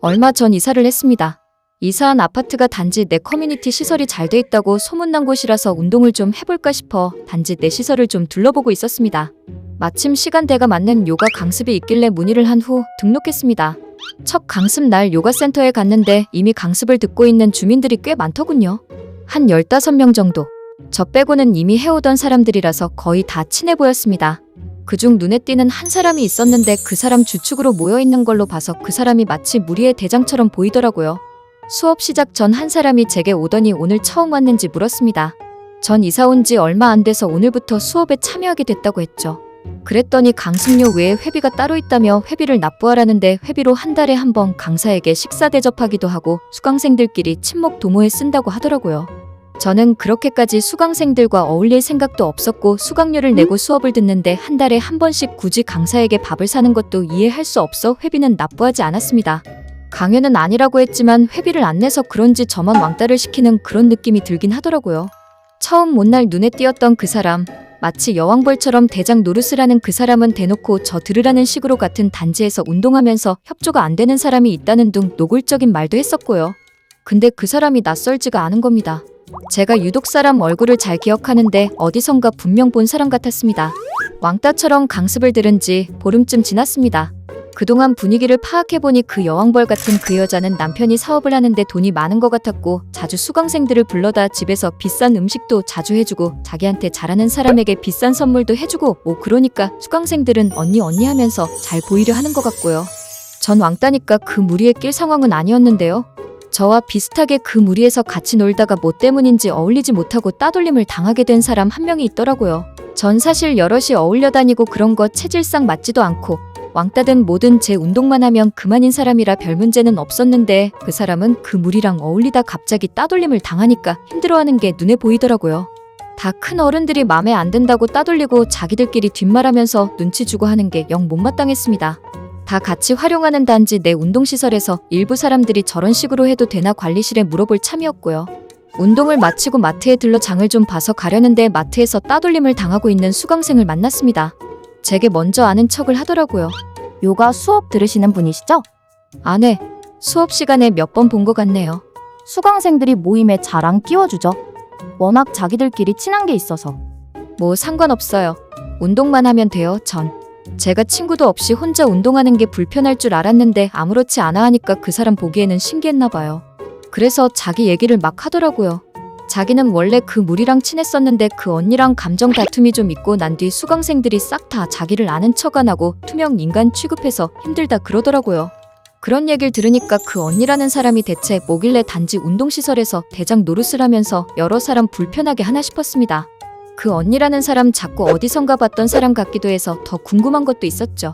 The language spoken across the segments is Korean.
얼마 전 이사를 했습니다. 이사한 아파트가 단지 내 커뮤니티 시설이 잘 돼 있다고 소문난 곳이라서 운동을 좀 해볼까 싶어 단지 내 시설을 좀 둘러보고 있었습니다. 마침 시간대가 맞는 요가 강습이 있길래 문의를 한 후 등록했습니다. 첫 강습 날 요가 센터에 갔는데 이미 강습을 듣고 있는 주민들이 꽤 많더군요. 한 15명 정도. 저 빼고는 이미 해오던 사람들이라서 거의 다 친해 보였습니다. 그중 눈에 띄는 한 사람이 있었는데 그 사람 주축으로 모여 있는 걸로 봐서 그 사람이 마치 무리의 대장처럼 보이더라고요. 수업 시작 전 한 사람이 제게 오더니 오늘 처음 왔는지 물었습니다. 전 이사 온 지 얼마 안 돼서 오늘부터 수업에 참여하게 됐다고 했죠. 그랬더니 강습료 외에 회비가 따로 있다며 회비를 납부하라는데 회비로 한 달에 한 번 강사에게 식사 대접하기도 하고 수강생들끼리 친목 도모에 쓴다고 하더라고요. 저는 그렇게까지 수강생들과 어울릴 생각도 없었고 수강료를 내고 수업을 듣는데 한 달에 한 번씩 굳이 강사에게 밥을 사는 것도 이해할 수 없어 회비는 납부하지 않았습니다. 강요는 아니라고 했지만 회비를 안 내서 그런지 저만 왕따를 시키는 그런 느낌이 들긴 하더라고요. 처음 못날 눈에 띄었던 그 사람, 마치 여왕벌처럼 대장 노릇을 그 사람은 대놓고 저 들으라는 식으로 같은 단지에서 운동하면서 협조가 안 되는 사람이 있다는 등 노골적인 말도 했었고요. 근데 그 사람이 낯설지가 않은 겁니다. 제가 유독 사람 얼굴을 잘 기억하는데 어디선가 분명 본 사람 같았습니다. 왕따처럼 강습을 들은 지 보름쯤 지났습니다. 그동안 분위기를 파악해보니 그 여왕벌 같은 그 여자는 남편이 사업을 하는데 돈이 많은 것 같았고 자주 수강생들을 불러다 집에서 비싼 음식도 자주 해주고 자기한테 잘하는 사람에게 비싼 선물도 해주고 뭐 그러니까 수강생들은 언니 언니 하면서 잘 보이려 하는 것 같고요. 전 왕따니까 그 무리에 낄 상황은 아니었는데요. 저와 비슷하게 그 무리에서 같이 놀다가 뭐 때문인지 어울리지 못하고 따돌림을 당하게 된 사람 한 명이 있더라고요. 전 사실 여럿이 어울려 다니고 그런 거 체질상 맞지도 않고 왕따든 뭐든 제 운동만 하면 그만인 사람이라 별 문제는 없었는데 그 사람은 그 무리랑 어울리다 갑자기 따돌림을 당하니까 힘들어하는 게 눈에 보이더라고요. 다 큰 어른들이 맘에 안 든다고 따돌리고 자기들끼리 뒷말하면서 눈치 주고 하는 게 영 못마땅했습니다. 다 같이 활용하는 단지 내 운동시설에서 일부 사람들이 저런 식으로 해도 되나 관리실에 물어볼 참이었고요. 운동을 마치고 마트에 들러 장을 좀 봐서 가려는데 마트에서 따돌림을 당하고 있는 수강생을 만났습니다. 제게 먼저 아는 척을 하더라고요. 요가 수업 들으시는 분이시죠? 아, 네. 수업 시간에 몇 번 본 것 같네요. 수강생들이 모임에 자랑 끼워주죠. 워낙 자기들끼리 친한 게 있어서. 뭐 상관없어요. 운동만 하면 돼요, 전. 제가 친구도 없이 혼자 운동하는 게 불편할 줄 알았는데 아무렇지 않아 하니까 그 사람 보기에는 신기했나 봐요. 그래서 자기 얘기를 막 하더라고요. 자기는 원래 그 무리랑 친했었는데 그 언니랑 감정 다툼이 좀 있고 난 뒤 수강생들이 싹 다 자기를 아는 척 안 하고 투명 인간 취급해서 힘들다 그러더라고요. 그런 얘기를 들으니까 그 언니라는 사람이 대체 뭐길래 단지 운동시설에서 대장 노릇을 하면서 여러 사람 불편하게 하나 싶었습니다. 그 언니라는 사람 자꾸 어디선가 봤던 사람 같기도 해서 더 궁금한 것도 있었죠.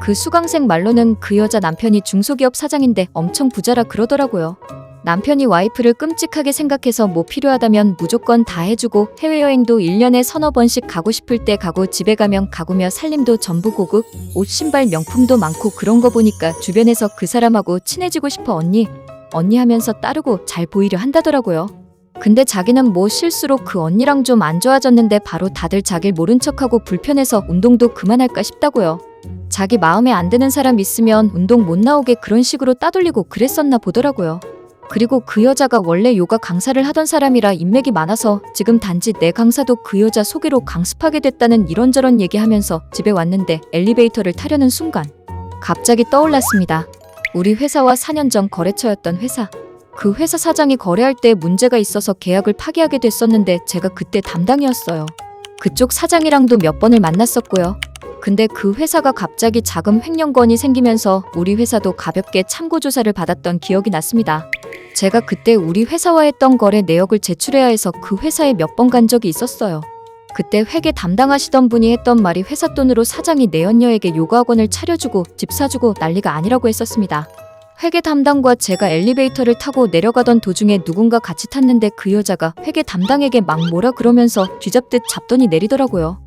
그 수강생 말로는 그 여자 남편이 중소기업 사장인데 엄청 부자라 그러더라고요. 남편이 와이프를 끔찍하게 생각해서 뭐 필요하다면 무조건 다 해주고 해외여행도 1년에 서너 번씩 가고 싶을 때 가고 집에 가면 가구며 살림도 전부 고급, 옷 신발 명품도 많고 그런 거 보니까 주변에서 그 사람하고 친해지고 싶어 언니, 언니 하면서 따르고 잘 보이려 한다더라고요. 근데 자기는 뭐 실수로 그 언니랑 좀 안 좋아졌는데 바로 다들 자길 모른 척하고 불편해서 운동도 그만할까 싶다고요. 자기 마음에 안 드는 사람 있으면 운동 못 나오게 그런 식으로 따돌리고 그랬었나 보더라고요. 그리고 그 여자가 원래 요가 강사를 하던 사람이라 인맥이 많아서 지금 단지 내 강사도 그 여자 소개로 강습하게 됐다는 이런저런 얘기하면서 집에 왔는데 엘리베이터를 타려는 순간 갑자기 떠올랐습니다. 우리 회사와 4년 전 거래처였던 회사. 그 회사 사장이 거래할 때 문제가 있어서 계약을 파기하게 됐었는데 제가 그때 담당이었어요. 그쪽 사장이랑도 몇 번을 만났었고요. 근데 그 회사가 갑자기 자금 횡령 건이 생기면서 우리 회사도 가볍게 참고 조사를 받았던 기억이 났습니다. 제가 그때 우리 회사와 했던 거래 내역을 제출해야 해서 그 회사에 몇 번 간 적이 있었어요. 그때 회계 담당하시던 분이 했던 말이 회사 돈으로 사장이 내연녀에게 요가학원을 차려주고 집 사주고 난리가 아니라고 했었습니다. 회계 담당과 제가 엘리베이터를 타고 내려가던 도중에 누군가 같이 탔는데 그 여자가 회계 담당에게 막 뭐라 그러면서 쥐잡듯 잡더니 내리더라고요.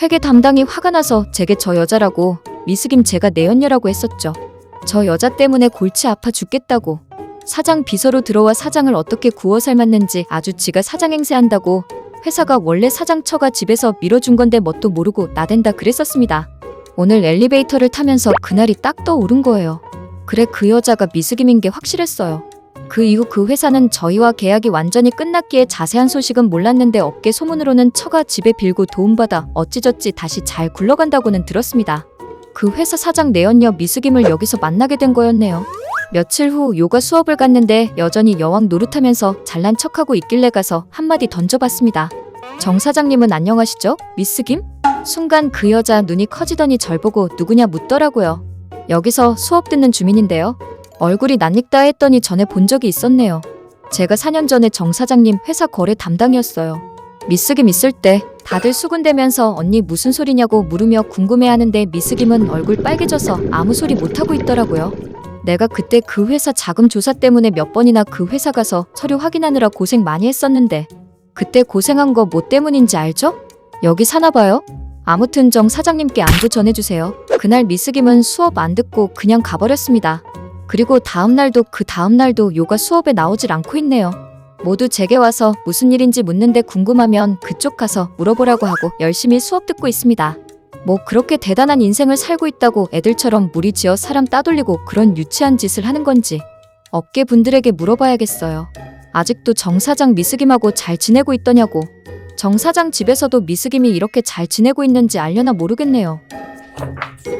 회계 담당이 화가 나서 제게 저 여자라고 미스김 제가 내 연녀라고 했었죠. 저 여자 때문에 골치 아파 죽겠다고 사장 비서로 들어와 사장을 어떻게 구워 삶았는지 아주 지가 사장 행세한다고 회사가 원래 사장 처가 집에서 밀어준 건데 뭣도 모르고 나댄다 그랬었습니다. 오늘 엘리베이터를 타면서 그날이 딱 떠오른 거예요. 그래 그 여자가 미숙임인 게 확실했어요. 그 이후 그 회사는 저희와 계약이 완전히 끝났기에 자세한 소식은 몰랐는데 업계 소문으로는 처가 집에 빌고 도움받아 어찌저찌 다시 잘 굴러간다고는 들었습니다. 그 회사 사장 내연녀 미숙임을 여기서 만나게 된 거였네요. 며칠 후 요가 수업을 갔는데 여전히 여왕 노릇하면서 잘난 척하고 있길래 가서 한마디 던져봤습니다. 정 사장님은 안녕하시죠? 미스김? 순간 그 여자 눈이 커지더니 절 보고 누구냐 묻더라고요. 여기서 수업 듣는 주민인데요. 얼굴이 낯익다 했더니 전에 본 적이 있었네요. 제가 4년 전에 정 사장님 회사 거래 담당이었어요. 미스김 있을 때 다들 수군대면서 언니 무슨 소리냐고 물으며 궁금해하는데 미스김은 얼굴 빨개져서 아무 소리 못하고 있더라고요. 내가 그때 그 회사 자금 조사 때문에 몇 번이나 그 회사 가서 서류 확인하느라 고생 많이 했었는데 그때 고생한 거 뭐 때문인지 알죠? 여기 사나 봐요? 아무튼 정 사장님께 안부 전해주세요. 그날 미스김은 수업 안 듣고 그냥 가버렸습니다. 그리고 다음 날도 그 다음 날도 요가 수업에 나오질 않고 있네요. 모두 제게 와서 무슨 일인지 묻는데 궁금하면 그쪽 가서 물어보라고 하고 열심히 수업 듣고 있습니다. 뭐 그렇게 대단한 인생을 살고 있다고 애들처럼 무리지어 사람 따돌리고 그런 유치한 짓을 하는 건지 업계 분들에게 물어봐야겠어요. 아직도 정 사장 미스김하고 잘 지내고 있더냐고. 정 사장 집에서도 미스김이 이렇게 잘 지내고 있는지 알려나 모르겠네요. Thank you.